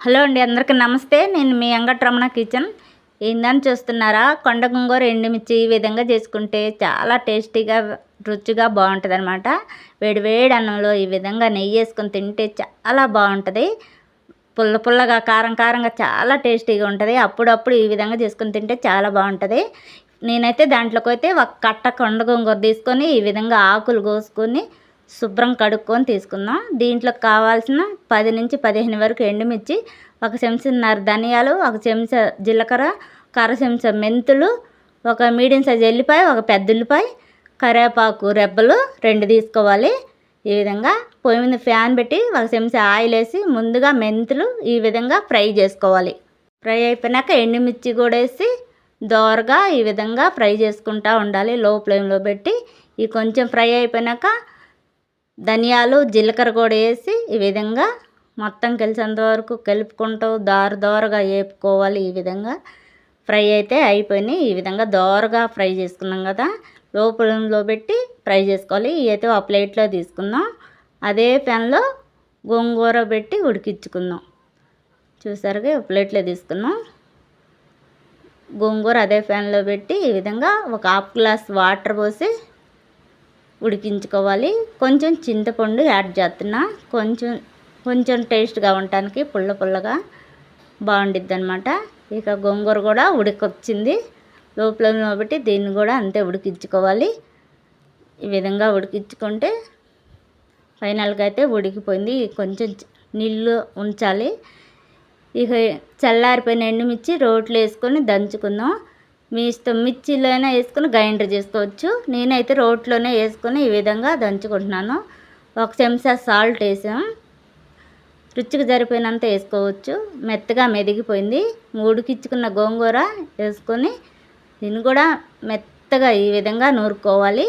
Hello అండి అందరికీ నమస్తే. నేను మీ అంగట్రమణ కిచెన్. ఏందని చూస్తున్నారా? కొండ గుంగూర ఎండుమిర్చి ఈ విధంగా చేసుకుంటే చాలా టేస్టీగా రుచిగా బాగుంటుంది అనమాట వేడివేడి అన్నంలో ఈ విధంగా నెయ్యి వేసుకొని తింటే చాలా బాగుంటుంది. పుల్ల పుల్లగా కారం కారంగా చాలా టేస్టీగా ఉంటుంది. అప్పుడప్పుడు ఈ విధంగా చేసుకొని తింటే చాలా బాగుంటుంది. నేనైతే దాంట్లోకి అయితే ఒక కట్ట కొండ గుంగూర తీసుకొని ఈ విధంగా ఆకులు కోసుకొని శుభ్రం కడుక్కొని తీసుకుందాం. దీంట్లో కావాల్సిన పది నుంచి పదిహేను వరకు ఎండుమిర్చి ఒక చెంచాన్నర ధనియాలు ఒక చెంచా జీలకర్ర కర్ర చెంచా మెంతులు ఒక మీడియం సైజ్ ఎల్లిపాయ ఒక పెద్ద ఉల్లిపాయ కరివేపాకు రెబ్బలు రెండు తీసుకోవాలి. ఈ విధంగా పొయ్యి మీద ఫ్యాన్ పెట్టి ఒక చెంచా ఆయిల్ వేసి ముందుగా మెంతులు ఈ విధంగా ఫ్రై చేసుకోవాలి. ఫ్రై అయిపోయినాక ఎండుమిర్చి కూడా వేసి దోరగా ఈ విధంగా ఫ్రై చేసుకుంటూ ఉండాలి. లో ఫ్లేమ్లో పెట్టి ఈ కొంచెం ఫ్రై అయిపోయినాక ధనియాలు జీలకర్ర కూడా వేసి ఈ విధంగా మొత్తం కలిసేంత వరకు కలుపుకుంటూ దారు దోరగా వేపుకోవాలి ఈ విధంగా ఫ్రై అయితే అయిపోయినాయి. ఈ విధంగా దోరగా ఫ్రై చేసుకున్నాం కదా లోపలంలో పెట్టి ఫ్రై చేసుకోవాలి. ఇవి అయితే ఒక ప్లేట్లో తీసుకుందాం. అదే పెన్లో గోంగూర పెట్టి ఉడికించుకుందాం. చూసారుగా ప్లేట్లో తీసుకున్నాం. గోంగూర అదే ఫ్యాన్లో పెట్టి ఈ విధంగా ఒక హాఫ్ గ్లాస్ వాటర్ పోసి ఉడికించుకోవాలి. కొంచెం చింతపండు యాడ్ చేస్తున్నా. కొంచెం కొంచెం టేస్ట్గా ఉండటానికి పుల్ల పుల్లగా బాగుండిద్ది అనమాట ఇక గోంగూర కూడా ఉడికొచ్చింది. లోపల కాబట్టి దీన్ని కూడా అంతే ఉడికించుకోవాలి. ఈ విధంగా ఉడికించుకుంటే ఫైనల్గా అయితే ఉడికిపోయింది. కొంచెం నీళ్ళు ఉంచాలి. ఇక చల్లారిపోయిన ఎండుమిర్చి రోట్లో వేసుకొని దంచుకుందాం. మీ ఇష్టం మిర్చిలోనే వేసుకొని గ్రైండర్ చేసుకోవచ్చు. నేనైతే రోట్లోనే వేసుకొని ఈ విధంగా దంచుకుంటున్నాను. ఒక చెంచా సాల్ట్ వేసాం. రుచికి సరిపోయినంత వేసుకోవచ్చు. మెత్తగా మెదిగిపోయింది. ఉడికించుకున్న గోంగూర వేసుకొని దీన్ని కూడా మెత్తగా ఈ విధంగా నూరుకోవాలి.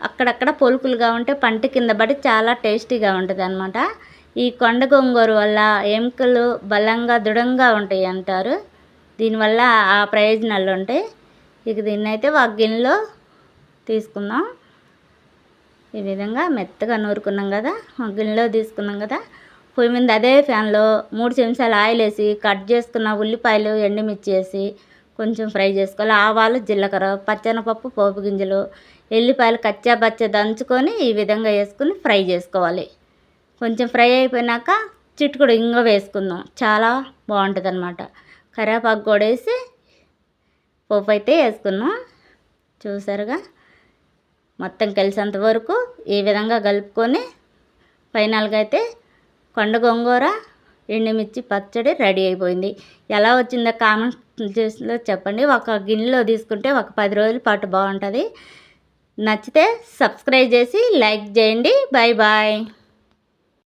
అక్కడక్కడ పొలుకులుగా ఉంటే పంట కింద పడి చాలా టేస్టీగా ఉంటుంది అనమాట ఈ కొండ గోంగూర వల్ల ఎముకలు బలంగా దృఢంగా ఉంటాయి అంటారు. దీనివల్ల ఆ ప్రయోజనాలు ఉంటాయి ఇక దీన్ని అయితే ఒక గిన్నెలో తీసుకుందాం. ఈ విధంగా మెత్తగా నూరుకున్నాం కదా ఒక గిన్నెలో తీసుకున్నాం కదా. పొయ్యి మీద అదే ఫ్యాన్లో మూడు చెంచాలు ఆయిల్ వేసి కట్ చేసుకున్న ఉల్లిపాయలు ఎండుమిర్చి వేసి కొంచెం ఫ్రై చేసుకోవాలి. ఆవాలు జీలకర్ర పచ్చనపప్పు పోపు గింజలు ఎల్లిపాయలు కచ్చా బచ్చ దంచుకొని ఈ విధంగా వేసుకుని ఫ్రై చేసుకోవాలి. కొంచెం ఫ్రై అయిపోయినాక చిట్టుకుడు ఇంగ వేసుకుందాం. చాలా బాగుంటుంది అనమాట కరివేపాకు కూడా వేసి పోపు అయితే వేసుకున్నాం. చూసారుగా? మొత్తం కలిసేంత వరకు ఈ విధంగా కలుపుకొని ఫైనల్గా అయితే కొండ గోంగూర ఎండుమిర్చి పచ్చడి రెడీ అయిపోయింది. ఎలా వచ్చిందో కామెంట్ చేసిందో చెప్పండి. ఒక గిన్నెలో తీసుకుంటే ఒక పది రోజుల పాటు బాగుంటుంది. నచ్చితే సబ్స్క్రైబ్ చేసి లైక్ చేయండి. Bye bye.